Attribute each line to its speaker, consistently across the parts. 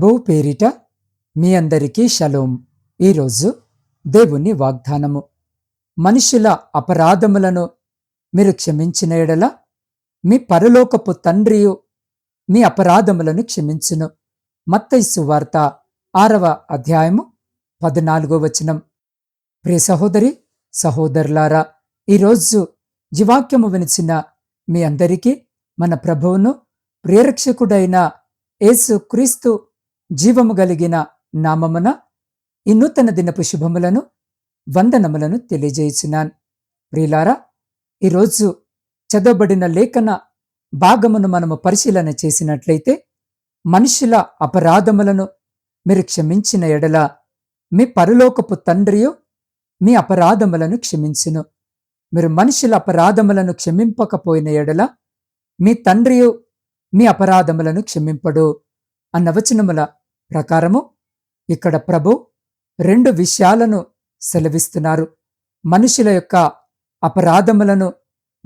Speaker 1: ప్రభువు పేరిట మీ అందరికీ షలోం. ఈరోజు దేవుని వాగ్దానము. మనుషుల అపరాధములను మీరు క్షమించిన ఎడల మీ పరలోకపు తండ్రియు మీ అపరాధములను క్షమించును. మత్తైసు వార్త ఆరవ అధ్యాయము పద్నాలుగో వచనం. ప్రియ సహోదరి సహోదరులారా ఈరోజు జీవాక్యము వినిచిన మీ అందరికీ మన ప్రభువును ప్రియరక్షకుడైన యేసు క్రీస్తు జీవము కలిగిన నామమున ఈ నూతన దినపు శుభములను వందనములను తెలియజేయుచున్నాను. ప్రియులారా ఈరోజు చదవబడిన లేఖన భాగమును మనము పరిశీలన చేసినట్లయితే మనుషుల అపరాధములను మీరు క్షమించిన ఎడల మీ పరలోకపు తండ్రియు మీ అపరాధములను క్షమించును. మీరు మనుషుల అపరాధములను క్షమింపకపోయిన ఎడల మీ తండ్రియు మీ అపరాధములను క్షమింపడు అన్న వచనముల ప్రకారము ఇక్కడ ప్రభు రెండు విషయాలను సెలవిస్తున్నారు. మనుషుల యొక్క అపరాధములను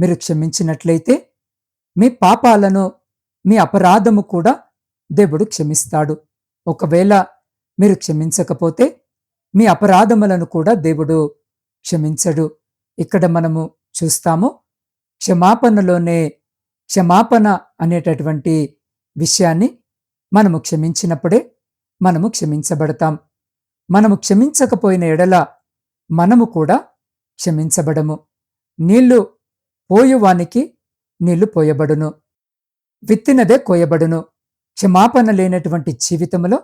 Speaker 1: మీరు క్షమించినట్లయితే మీ పాపాలను మీ అపరాధము కూడా దేవుడు క్షమిస్తాడు. ఒకవేళ మీరు క్షమించకపోతే మీ అపరాధములను కూడా దేవుడు క్షమించడు. ఇక్కడ మనము చూస్తాము క్షమాపణలోనే క్షమాపణ అనేటటువంటి విషయాన్ని మనము క్షమించినప్పుడే మనము క్షమించబడతాం. మనము క్షమించకపోయిన ఎడల మనము కూడా క్షమించబడము. నీళ్ళు పోయువానికి నీళ్ళు పోయబడును. విత్తినదే కోయబడును. క్షమాపణ లేనటువంటి జీవితంలో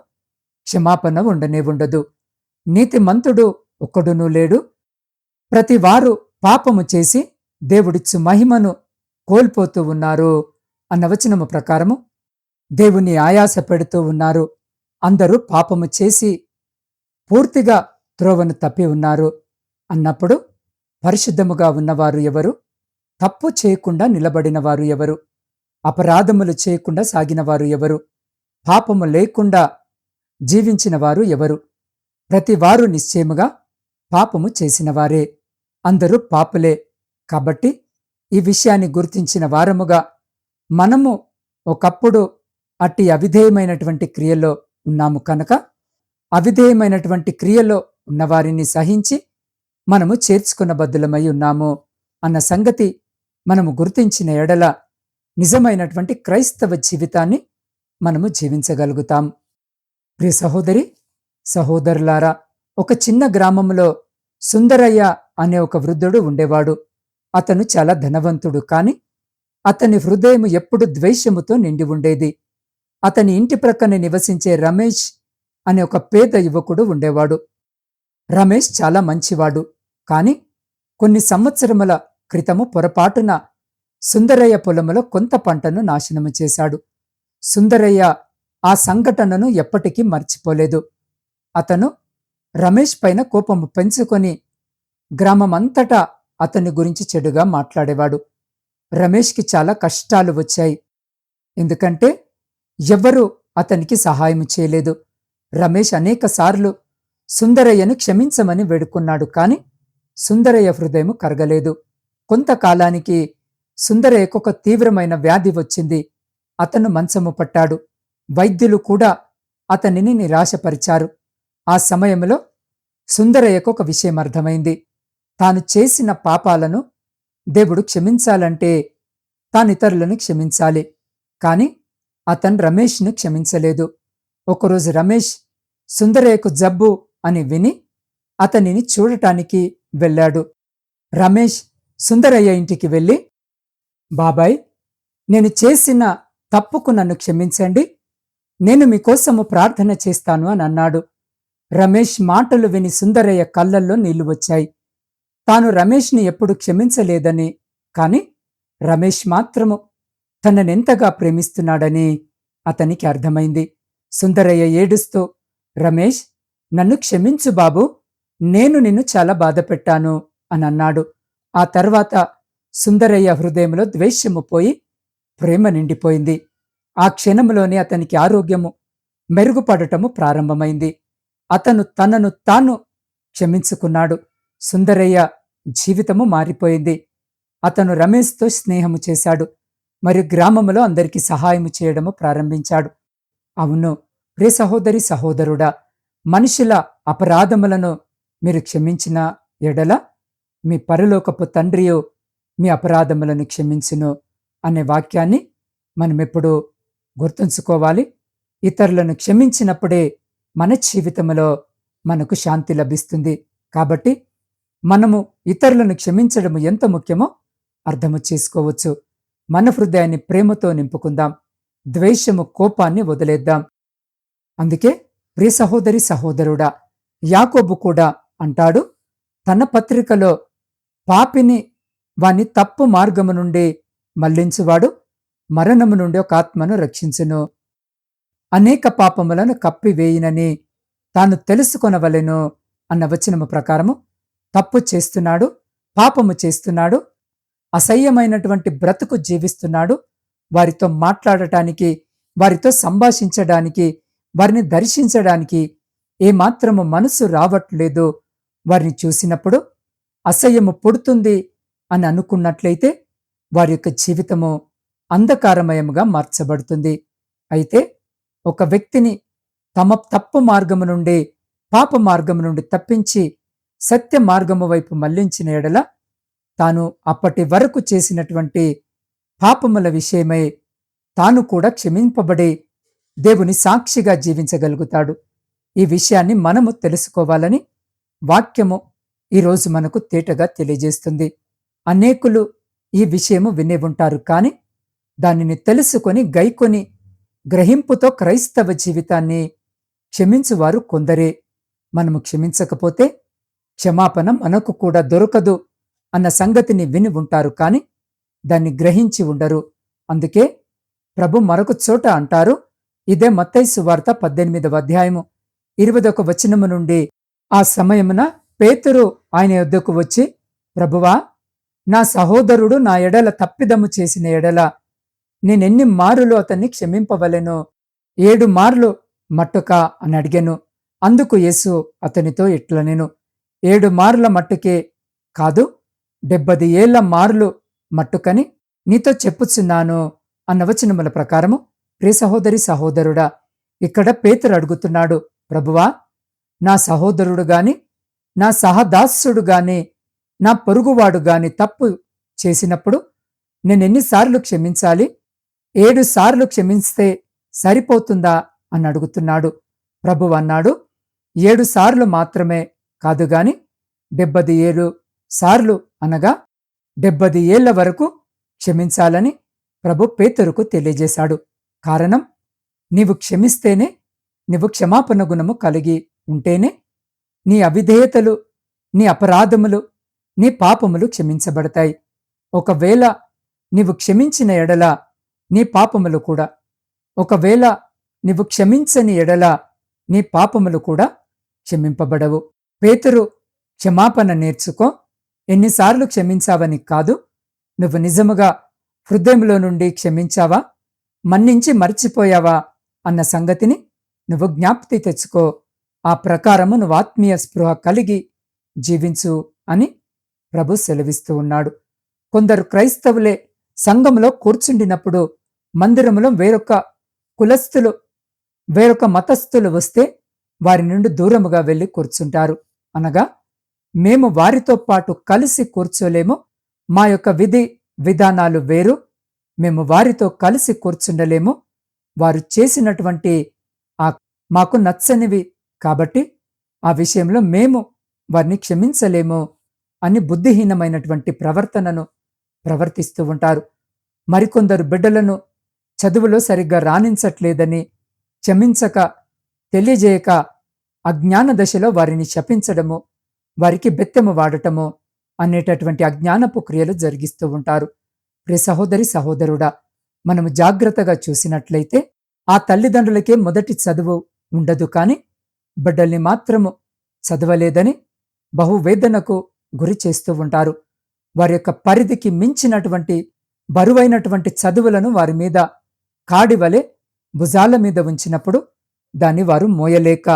Speaker 1: క్షమాపణ ఉండనే ఉండదు. నీతిమంతుడు ఒక్కడునూ లేడు. ప్రతివారు పాపము చేసి దేవుడిచ్చు మహిమను కోల్పోతూ ఉన్నారు. అన్న వచనము ప్రకారము దేవుని ఆయాస పెడుతూ ఉన్నారు. అందరూ పాపము చేసి పూర్తిగా త్రోవను తప్పి ఉన్నారు. అన్నప్పుడు పరిశుద్ధముగా ఉన్నవారు ఎవరు? తప్పు చేయకుండా నిలబడినవారు ఎవరు? అపరాధములు చేయకుండా సాగినవారు ఎవరు? పాపము లేకుండా జీవించినవారు ఎవరు? ప్రతివారు నిశ్చయముగా పాపము చేసినవారే. అందరూ పాపులే. కాబట్టి ఈ విషయాన్ని గుర్తించిన వారముగా మనము ఒకప్పుడు అట్టి అవిధేయమైనటువంటి క్రియల్లో ఉన్నాము కనుక అవిధేయమైనటువంటి క్రియలో ఉన్నవారిని సహించి మనము చేర్చుకున్న బద్దులమై ఉన్నాము అన్న సంగతి మనము గుర్తించిన ఎడల నిజమైనటువంటి క్రైస్తవ జీవితాన్ని మనము జీవించగలుగుతాం. ప్రియ సహోదరి సహోదరులారా ఒక చిన్న గ్రామంలో సుందరయ్య అనే ఒక వృద్ధుడు ఉండేవాడు. అతను చాలా ధనవంతుడు కాని అతని హృదయం ఎప్పుడు ద్వేషముతో నిండి ఉండేది. అతని ఇంటి ప్రక్కన నివసించే రమేష్ అనే ఒక పేద యువకుడు ఉండేవాడు. రమేష్ చాలా మంచివాడు. కాని కొన్ని సంవత్సరముల క్రితము పొరపాటున సుందరయ్య పొలములో కొంత పంటను నాశనము చేశాడు. సుందరయ్య ఆ సంఘటనను ఎప్పటికీ మర్చిపోలేదు. అతను రమేష్ పైన కోపము పెంచుకొని గ్రామమంతటా అతని గురించి చెడుగా మాట్లాడేవాడు. రమేష్కి చాలా కష్టాలు వచ్చాయి. ఎందుకంటే ఎవ్వరూ అతనికి సహాయం చేయలేదు. రమేష్ అనేకసార్లు సుందరయ్యను క్షమించమని వేడుకున్నాడు కాని సుందరయ్య హృదయం కరగలేదు. కొంతకాలానికి సుందరయ్యకు ఒక తీవ్రమైన వ్యాధి వచ్చింది. అతను మంచము పట్టాడు. వైద్యులు కూడా అతనిని నిరాశపరిచారు. ఆ సమయంలో సుందరయ్యకు ఒక విషయం అర్థమైంది. తాను చేసిన పాపాలను దేవుడు క్షమించాలంటే తానితరులను క్షమించాలి. కాని అతను రమేష్ను క్షమించలేదు. ఒకరోజు రమేష్ సుందరయ్యకు జబ్బు అని విని అతనిని చూడటానికి వెళ్ళాడు. రమేష్ సుందరయ్య ఇంటికి వెళ్ళి బాబాయ్ నేను చేసిన తప్పుకు నన్ను క్షమించండి. నేను మీకోసము ప్రార్థన చేస్తాను అని అన్నాడు. రమేష్ మాటలు విని సుందరయ్య కళ్ళల్లో నీళ్ళు వచ్చాయి. తాను రమేష్ని ఎప్పుడు క్షమించలేదని కాని రమేష్ మాత్రము తననెంతగా ప్రేమిస్తున్నాడని అతనికి అర్థమైంది. సుందరయ్య ఏడుస్తూ రమేష్ నన్ను క్షమించు బాబు నేను నిన్ను చాలా బాధపెట్టాను అని అన్నాడు ఆ తర్వాత సుందరయ్య హృదయంలో ద్వేషము పోయి ప్రేమ నిండిపోయింది. ఆ క్షణంలోనే అతనికి ఆరోగ్యము మెరుగుపడటము ప్రారంభమైంది. అతను తనను తాను క్షమించుకున్నాడు. సుందరయ్య జీవితము మారిపోయింది. అతను రమేష్తో స్నేహము చేశాడు. మరియు గ్రామములో అందరికీ సహాయము చేయడము ప్రారంభించాడు. అవును ప్రే సహోదరి సహోదరుడా మనుషుల అపరాధములను మీరు క్షమించిన ఎడల మీ పరలోకపు తండ్రియు మీ అపరాధములను క్షమించును అనే వాక్యాన్ని మనమెప్పుడు గుర్తుంచుకోవాలి. ఇతరులను క్షమించినప్పుడే మన జీవితంలో మనకు శాంతి లభిస్తుంది. కాబట్టి మనము ఇతరులను క్షమించడం ఎంత ముఖ్యమో అర్థము చేసుకోవచ్చు. మన హృదయాన్ని ప్రేమతో నింపుకుందాం. ద్వేషము కోపాన్ని వదిలేద్దాం. అందుకే ప్రియ సహోదరి సహోదరుడా యాకోబు కూడా అంటాడు తన పత్రికలో పాపిని వాని తప్పు మార్గము నుండి మళ్ళించువాడు మరణము నుండి ఒక ఆత్మను రక్షించును. అనేక పాపములను కప్పివేయినని తాను తెలుసుకొనవలెను అన్న వచనము ప్రకారము తప్పు చేస్తున్నాడు పాపము చేస్తున్నాడు అసహ్యమైనటువంటి బ్రతుకు జీవిస్తున్నాడు. వారితో మాట్లాడటానికి వారితో సంభాషించడానికి వారిని దర్శించడానికి ఏమాత్రము మనసు రావట్లేదు. వారిని చూసినప్పుడు అసహ్యము పుడుతుంది అని అనుకున్నట్లయితే వారి యొక్క జీవితము అంధకారమయముగా మార్చబడుతుంది. అయితే ఒక వ్యక్తిని తమ తప్పు మార్గము నుండి పాప మార్గము నుండి తప్పించి సత్య మార్గము వైపు మళ్ళించిన ఎడల తాను అప్పటి వరకు చేసినటువంటి పాపముల విషయమై తాను కూడా క్షమింపబడి దేవుని సాక్షిగా జీవించగలుగుతాడు. ఈ విషయాన్ని మనము తెలుసుకోవాలని వాక్యము ఈరోజు మనకు తేటగా తెలియజేస్తుంది. అనేకులు ఈ విషయము వినే ఉంటారు కాని దానిని తెలుసుకొని గైకొని గ్రహింపుతో క్రైస్తవ జీవితాన్ని క్షమించువారు కొందరే. మనము క్షమించకపోతే క్షమాపణ మనకు కూడా దొరకదు. అన్న సంగతిని విని ఉంటారు కాని దాన్ని గ్రహించి ఉండరు. అందుకే ప్రభు మరొక చోట అంటారు ఇదే మత్తైసు వార్త పద్దెనిమిదవ అధ్యాయము. ఇరవదొక వచనము నుండి ఆ సమయమున పేతురు ఆయన యొద్దకు వచ్చి ప్రభువా నా సహోదరుడు నా ఎడల తప్పిదము చేసిన ఎడల నేనెన్ని మారులు అతన్ని క్షమింపవలెను? ఏడు మార్లు మట్టుక అని అడిగాను. అందుకు యేసు అతనితో ఇట్లనెను ఏడు మార్ల మట్టుకే కాదు డెబ్బది ఏళ్ళ మార్లు మట్టుకని నీతో చెప్పుచున్నాను అన్న వచనముల ప్రకారము ప్రియ సహోదరి సహోదరుడా ఇక్కడ పేతురు అడుగుతున్నాడు ప్రభువా నా సహోదరుడు గాని నా సహదాస్యుడు గాని నా పొరుగువాడు గాని తప్పు చేసినప్పుడు నేనెన్నిసార్లు క్షమించాలి? ఏడు సార్లు క్షమిస్తే సరిపోతుందా? అని అడుగుతున్నాడు. ప్రభు అన్నాడు ఏడు సార్లు మాత్రమే కాదుగాని డెబ్బది ఏడు సార్లు అనగా డెబ్బది ఏళ్ళ వరకు క్షమించాలని ప్రభు పేతురుకు తెలియజేశాడు. కారణం నీవు క్షమిస్తేనే నీవు క్షమాపణ గుణము కలిగి ఉంటేనే నీ అవిధేయతలు నీ అపరాధములు నీ పాపములు క్షమించబడతాయి. ఒకవేళ నీవు క్షమించిన ఎడల నీ పాపములు కూడా ఒకవేళ నీవు క్షమించని ఎడల నీ పాపములు కూడా క్షమింపబడవు. పేతురు క్షమాపణ నేర్చుకో ఎన్నిసార్లు క్షమించావని కాదు నువ్వు నిజముగా హృదయంలో నుండి క్షమించావా? మన్నించి మర్చిపోయావా? అన్న సంగతిని నువ్వు జ్ఞాప్తి తెచ్చుకో. ఆ ప్రకారము నువ్వు ఆత్మీయ స్పృహ కలిగి జీవించు అని ప్రభు సెలవిస్తూ ఉన్నాడు. కొందరు క్రైస్తవులే సంఘంలో కూర్చుండినప్పుడు మందిరంలో వేరొక కులస్థులు వేరొక మతస్థులు వస్తే వారి నుండి దూరముగా వెళ్ళి కూర్చుంటారు. అనగా మేము వారితో పాటు కలిసి కూర్చోలేము. మా యొక్క విధి విధానాలు వేరు. మేము వారితో కలిసి కూర్చుండలేము. వారు చేసినటువంటి ఆ మాకు నచ్చనివి కాబట్టి ఆ విషయంలో మేము వారిని క్షమించలేము అని బుద్ధిహీనమైనటువంటి ప్రవర్తనను ప్రవర్తిస్తూ ఉంటారు. మరికొందరు బిడ్డలను చదువులో సరిగ్గా రాణించట్లేదని క్షమించక తెలియజేయక అజ్ఞాన దశలో వారిని శపించడము వారికి బెత్తెము వాడటము అనేటటువంటి అజ్ఞానపు క్రియలు జరిగిస్తూ ఉంటారు. ప్రియ సహోదరి సహోదరుడా మనము జాగ్రత్తగా చూసినట్లయితే ఆ తల్లిదండ్రులకే మొదటి చదువు ఉండదు కాని బిడ్డల్ని మాత్రము చదవలేదని బహువేదనకు గురి చేస్తూ ఉంటారు. వారి యొక్క పరిధికి మించినటువంటి బరువైనటువంటి చదువులను వారి మీద కాడివలే భుజాల మీద ఉంచినప్పుడు దాన్ని వారు మోయలేక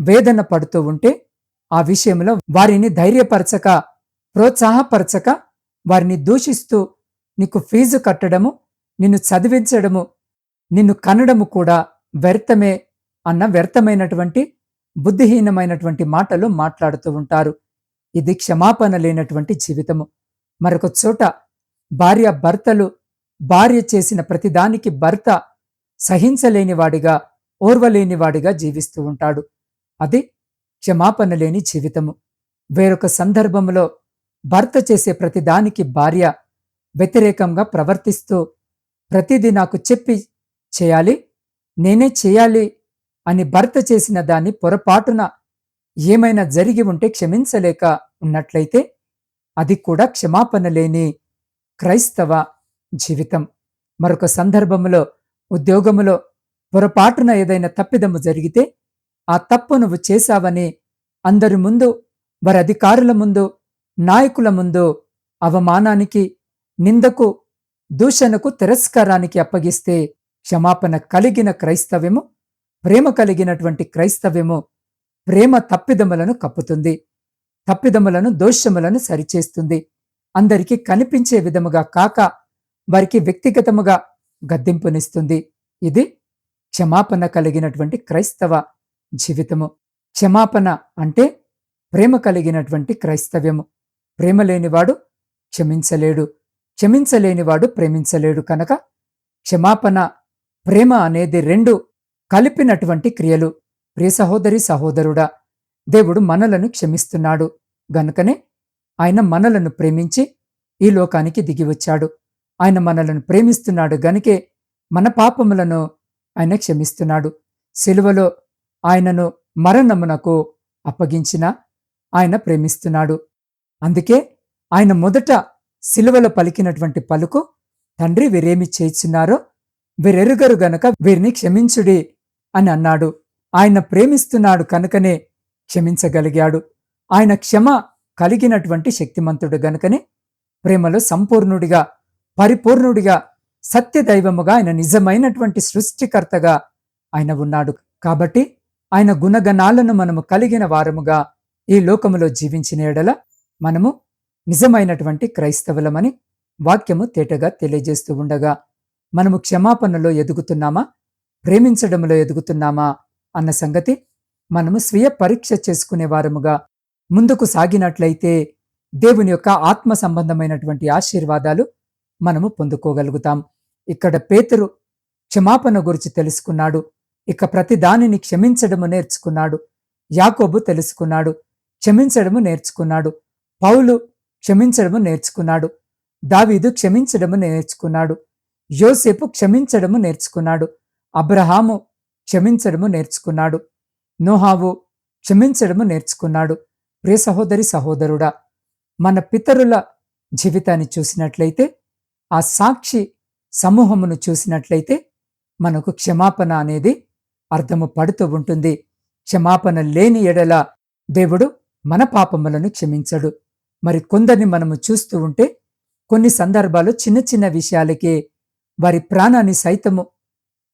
Speaker 1: వేదన పడుతూ ఉంటే ఆ విషయంలో వారిని ధైర్యపరచక ప్రోత్సాహపరచక వారిని దూషిస్తూ నీకు ఫీజు కట్టడము నిన్ను చదివించడము నిన్ను కనడము కూడా వ్యర్థమే అన్న వ్యర్థమైనటువంటి బుద్ధిహీనమైనటువంటి మాటలు మాట్లాడుతూ ఉంటారు. ఇది క్షమాపణ లేనటువంటి జీవితము. మరొక చోట భార్య భర్తలు భార్య చేసిన ప్రతిదానికి భర్త సహించలేనివాడిగా ఓర్వలేనివాడిగా జీవిస్తూ ఉంటాడు. అది క్షమాపణ లేని జీవితము. వేరొక సందర్భంలో భర్త చేసే ప్రతిదానికి భార్య వ్యతిరేకంగా ప్రవర్తిస్తూ ప్రతిదీ నాకు చెప్పి చేయాలి నేనే చేయాలి అని భర్త చేసిన దాన్ని పొరపాటున ఏమైనా జరిగి ఉంటే క్షమించలేక ఉన్నట్లయితే అది కూడా క్షమాపణ లేని క్రైస్తవ జీవితం. మరొక సందర్భములో ఉద్యోగములో పొరపాటున ఏదైనా తప్పిదము జరిగితే ఆ తప్పు నువ్వు చేశావని అందరి ముందు వారి అధికారుల ముందు నాయకుల ముందు అవమానానికి నిందకు దూషణకు తిరస్కారానికి అప్పగిస్తే క్షమాపణ కలిగిన క్రైస్తవ్యము ప్రేమ కలిగినటువంటి క్రైస్తవ్యము ప్రేమ తప్పిదములను కప్పుతుంది. తప్పిదములను దోషములను సరిచేస్తుంది. అందరికీ కనిపించే విధముగా కాక వారికి వ్యక్తిగతముగా గద్దింపునిస్తుంది. ఇది క్షమాపణ కలిగినటువంటి క్రైస్తవ జీవితము. క్షమాపణ అంటే ప్రేమ కలిగినటువంటి క్రైస్తవ్యము. ప్రేమ లేనివాడు క్షమించలేడు. క్షమించలేనివాడు ప్రేమించలేడు కనుక క్షమాపణ ప్రేమ అనేది రెండు కలిపినటువంటి క్రియలు. ప్రియ సహోదరి సహోదరుడా దేవుడు మనలను క్షమిస్తున్నాడు. గనుకనే ఆయన మనలను ప్రేమించి ఈ లోకానికి దిగివచ్చాడు ఆయన మనలను ప్రేమిస్తున్నాడు గనుకే మన పాపములను ఆయన క్షమిస్తున్నాడు. సిలువలో ఆయనను మరణమునకు అప్పగించిన ఆయన ప్రేమిస్తున్నాడు. అందుకే ఆయన మొదట సిలువలో పలికినటువంటి పలుకు తండ్రి వీరేమి చేస్తున్నారో వీరెరుగరు గనక వీరిని క్షమించుడి అని అన్నాడు. ఆయన ప్రేమిస్తున్నాడు కనుకనే క్షమించగలిగాడు. ఆయన క్షమ కలిగినటువంటి శక్తిమంతుడు గనుకనే ప్రేమలో సంపూర్ణుడిగా పరిపూర్ణుడిగా సత్యదైవముగా ఆయన నిజమైనటువంటి సృష్టికర్తగా ఆయన ఉన్నాడు. కాబట్టి ఆయన గుణగణాలను మనము కలిగిన వారముగా ఈ లోకములో జీవించిన ఎడల మనము నిజమైనటువంటి క్రైస్తవులమని వాక్యము తేటగా తెలియజేస్తూ ఉండగా మనము క్షమాపణలో ఎదుగుతున్నామా? ప్రేమించడంలో ఎదుగుతున్నామా? అన్న సంగతి మనము స్వీయ పరీక్ష చేసుకునే వారముగా ముందుకు సాగినట్లయితే దేవుని యొక్క ఆత్మ సంబంధమైనటువంటి ఆశీర్వాదాలు మనము పొందుకోగలుగుతాం. ఇక్కడ పేతురు క్షమాపణ గురించి తెలుసుకున్నాడు. ఇక ప్రతి దానిని క్షమించడము నేర్చుకున్నాడు. యాకోబు తెలుసుకున్నాడు. క్షమించడము నేర్చుకున్నాడు. పౌలు క్షమించడము నేర్చుకున్నాడు. దావీదు క్షమించడము నేర్చుకున్నాడు. యోసేపు క్షమించడము నేర్చుకున్నాడు. అబ్రహాము క్షమించడము నేర్చుకున్నాడు. నోహావు క్షమించడము నేర్చుకున్నాడు. ప్రియ సహోదరి సహోదరుడా మన పితరుల జీవితాన్ని చూసినట్లయితే ఆ సాక్షి సమూహమును చూసినట్లయితే మనకు క్షమాపణ అనేది అర్థము పడుతూ ఉంటుంది. క్షమాపణ లేని ఎడల దేవుడు మన పాపములను క్షమించడు. మరి కొందరిని మనము చూస్తూ ఉంటే కొన్ని సందర్భాలు చిన్న చిన్న విషయాలకే వారి ప్రాణాన్ని సైతము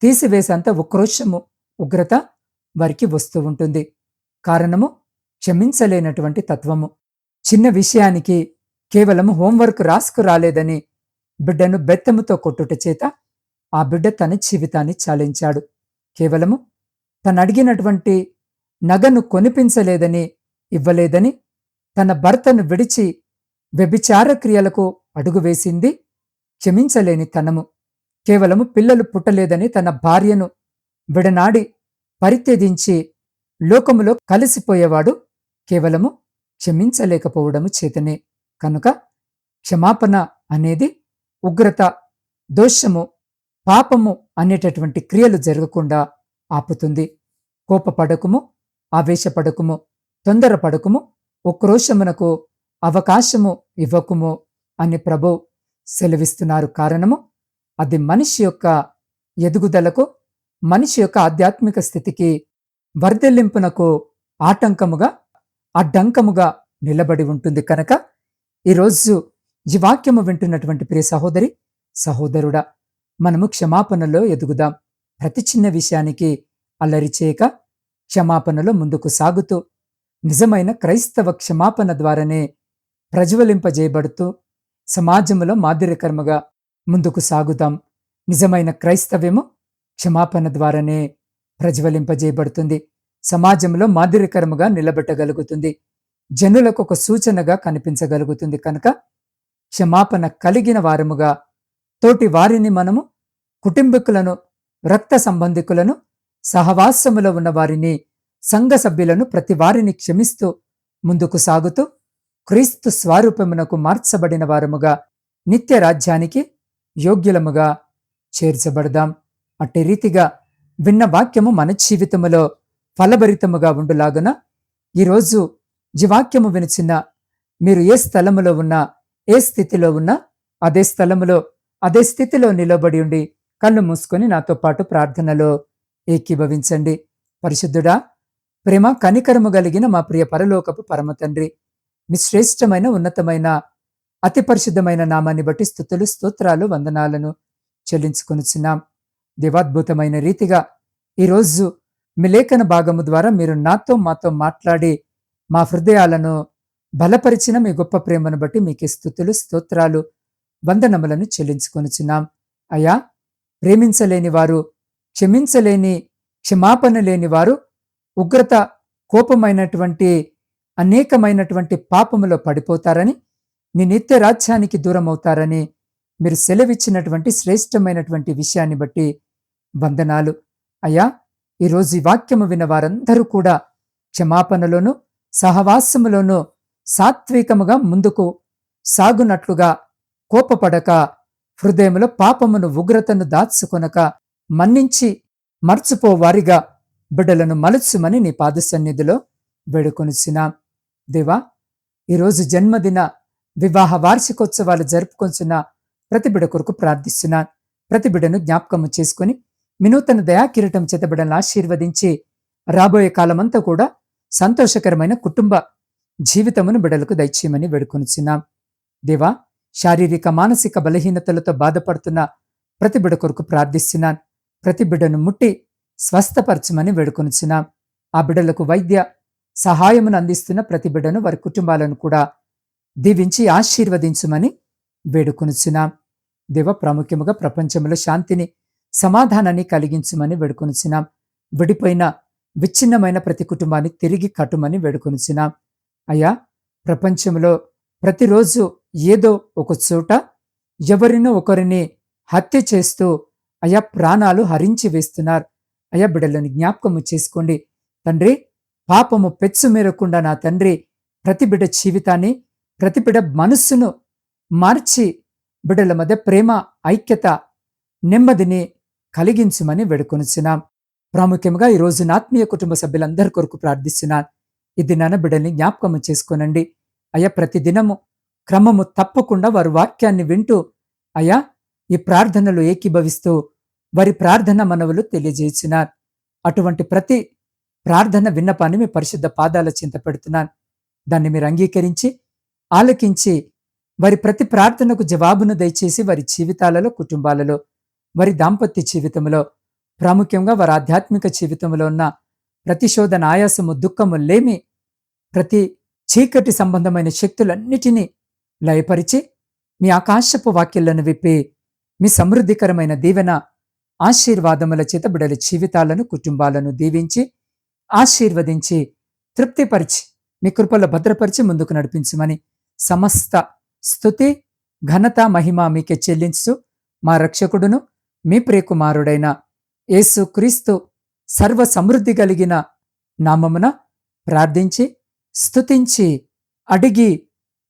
Speaker 1: తీసివేసేంత ఉక్రోషము ఉగ్రత వారికి వస్తూ ఉంటుంది. కారణము క్షమించలేనటువంటి తత్వము. చిన్న విషయానికి కేవలం హోంవర్క్ రాసుకు రాలేదని బిడ్డను బెత్తముతో కొట్టుట చేత ఆ బిడ్డ తన జీవితాన్ని చాలించాడు. కేవలము తనడిగినటువంటి నగను కొనిపించలేదని ఇవ్వలేదని తన భర్తను విడిచి వ్యభిచార క్రియలకు అడుగు వేసింది క్షమించలేని తనము. కేవలము పిల్లలు పుట్టలేదని తన భార్యను విడనాడి పరిత్యజించి లోకములో కలిసిపోయేవాడు కేవలము క్షమించలేకపోవడము చేతనే. కనుక క్షమాపణ అనేది ఉగ్రత దోషము పాపము అనేటటువంటి క్రియలు జరగకుండా ఆపుతుంది. కోపపడకుము ఆవేశపడకుము తొందరపడకుము ఉక్రోషమునకు అవకాశము ఇవ్వకుము అని ప్రభు సెలవిస్తున్నారు. కారణము అది మనిషి యొక్క ఎదుగుదలకు మనిషి యొక్క ఆధ్యాత్మిక స్థితికి వర్ధెల్లింపునకు ఆటంకముగా అడ్డంకముగా నిలబడి ఉంటుంది. కనుక ఈరోజు ఈ వాక్యము వింటున్నటువంటి ప్రియ సహోదరి సహోదరుడా మనము క్షమాపణలో ఎదుగుదాం. ప్రతి చిన్న విషయానికి అల్లరి చేయక క్షమాపణలో ముందుకు సాగుతూ నిజమైన క్రైస్తవ క్షమాపణ ద్వారానే ప్రజ్వలింపజేయబడుతూ సమాజంలో మాదిరికర్మగా ముందుకు సాగుదాం. నిజమైన క్రైస్తవ్యము క్షమాపణ ద్వారానే ప్రజ్వలింపజేయబడుతుంది. సమాజంలో మాదిరికరముగా నిలబెట్టగలుగుతుంది. జనులకు ఒక సూచనగా కనిపించగలుగుతుంది కనుక క్షమాపణ కలిగిన వారముగా తోటి వారిని మనము కుటుంబీకులను రక్త సంబంధికులను సహవాసములో ఉన్న వారిని సంఘ సభ్యులను ప్రతి వారిని క్షమిస్తూ ముందుకు సాగుతూ క్రీస్తు స్వరూపమునకు మార్చబడిన వారముగా నిత్య రాజ్యానికి యోగ్యులముగా చేర్చబడదాం. అట్టి రీతిగా విన్న వాక్యము మన జీవితములో ఫలభరితముగా ఉండులాగున ఈరోజు జీవాక్యము వినిచిన మీరు ఏ స్థలములో ఉన్నా ఏ స్థితిలో ఉన్నా అదే స్థలములో అదే స్థితిలో నిలబడి ఉండి కళ్ళు మూసుకొని నాతో పాటు ప్రార్థనలో ఏకీభవించండి. పరిశుద్ధుడా ప్రేమ కనికరము కలిగిన మా ప్రియ పరలోకపు పరమ తండ్రి మీ శ్రేష్టమైన ఉన్నతమైన అతి పరిశుద్ధమైన నామాన్ని బట్టి స్థుతులు స్తోత్రాలు వందనాలను చెల్లించుకొనిచున్నాం. దేవాద్భుతమైన రీతిగా ఈరోజు మీ లేఖన భాగము ద్వారా మీరు నాతో మాతో మాట్లాడి మా హృదయాలను బలపరిచిన మీ గొప్ప ప్రేమను బట్టి మీకు స్థుతులు స్తోత్రాలు వందనములను చెల్లించుకొనుచున్నాం. అయా ప్రేమించలేని వారు క్షమించలేని క్షమాపణ లేని వారు ఉగ్రత కోపమైనటువంటి అనేకమైనటువంటి పాపములో పడిపోతారని నీ నిత్య రాజ్యానికి దూరం అవుతారని మీరు సెలవిచ్చినటువంటి శ్రేష్టమైనటువంటి విషయాన్ని బట్టి వందనాలు. అయ్యా ఈరోజు ఈ వాక్యము విన్న వారందరూ కూడా క్షమాపణలోను సహవాసములోను సాత్వికముగా ముందుకు సాగునట్లుగా కోపపడక హృదయములో పాపమును ఉగ్రతను దాచుకొనక మన్నించి మర్చిపోవారిగా బిడ్డలను మలుచుమని నీ పాద సన్నిధిలో వేడుకొనిసిన దేవా ఈరోజు జన్మదిన వివాహ వార్షికోత్సవాలు జరుపుకొంచున్న ప్రతి బిడ కొరకు ప్రార్థిస్తున్నాను ప్రతి బిడను జ్ఞాపకము చేసుకుని వినూతన దయాకిరీటం చేత ఆశీర్వదించి రాబోయే కాలమంతా కూడా సంతోషకరమైన కుటుంబ జీవితమును బిడలకు దయచేయమని వేడుకొనిచున్నాం. దేవా శారీరక మానసిక బలహీనతలతో బాధపడుతున్న ప్రతి బిడ కొరకు ప్రార్థిస్తున్నాను. ప్రతి బిడ్డను ముట్టి స్వస్థపరచమని వేడుకొనిచున్నాం. ఆ బిడ్డలకు వైద్య సహాయమును అందిస్తున్న ప్రతి బిడ్డను వారి కుటుంబాలను కూడా దీవించి ఆశీర్వదించమని వేడుకొనుచున్నాం. దేవ ప్రాముఖ్యముగా ప్రపంచంలో శాంతిని సమాధానాన్ని కలిగించమని వేడుకొనుచున్నాం. విడిపోయిన విచ్ఛిన్నమైన ప్రతి కుటుంబాన్ని తిరిగి కట్టుమని వేడుకొనుచున్నాం. అయ్యా ప్రపంచంలో ప్రతిరోజు ఏదో ఒక చోట ఎవరినో ఒకరిని హత్య చేస్తూ అయా ప్రాణాలు హరించి వేస్తున్నారు. అయా బిడ్డలను జ్ఞాపకము చేసుకోండి. తండ్రి పాపము పెచ్చు మేరకుండా నా తండ్రి ప్రతి బిడ్డ జీవితాన్ని ప్రతి బిడ్డ మనస్సును మార్చి బిడ్డల మధ్య ప్రేమ ఐక్యత నెమ్మదిని కలిగించమని వేడుకొనిచున్నాం. ప్రాముఖ్యంగా ఈ రోజు ఆత్మీయ కుటుంబ సభ్యులందరి కొరకు ప్రార్థిస్తున్నాను. ఇది నాన్న బిడ్డల్ని జ్ఞాపకము చేసుకోనండి. అయ్యా ప్రతి దినము క్రమము తప్పకుండా వారి వాక్యాన్ని వింటూ అయ్యా ఈ ప్రార్థనలు ఏకీభవిస్తూ వారి ప్రార్థన మనవులు తెలియజేసినారు. అటువంటి ప్రతి ప్రార్థన విన్నపాన్ని మీ పరిశుద్ధ పాదాల చింత పెడుతున్నాను. దాన్ని మీరు అంగీకరించి ఆలకించి వారి ప్రతి ప్రార్థనకు జవాబును దయచేసి వారి జీవితాలలో కుటుంబాలలో వారి దాంపత్య జీవితంలో ప్రాముఖ్యంగా వారి ఆధ్యాత్మిక జీవితంలో ఉన్న ప్రతిశోధన ఆయాసము దుఃఖము లేమి ప్రతి చీకటి సంబంధమైన శక్తులన్నిటినీ లయపరిచి మీ ఆకాశపు వాక్యలను విప్పి మీ సమృద్ధికరమైన దీవెన ఆశీర్వాదముల చేత బిడల జీవితాలను కుటుంబాలను దీవించి ఆశీర్వదించి తృప్తిపరిచి మీ కృపలో భద్రపరిచి ముందుకు నడిపించమని సమస్త స్థుతి ఘనత మహిమ మీకే చెల్లించు మా రక్షకుడును మీ ప్రియకుమారుడైన యేసు క్రీస్తు సర్వ సమృద్ధి కలిగిన నామమున ప్రార్థించి స్తుతించి అడిగి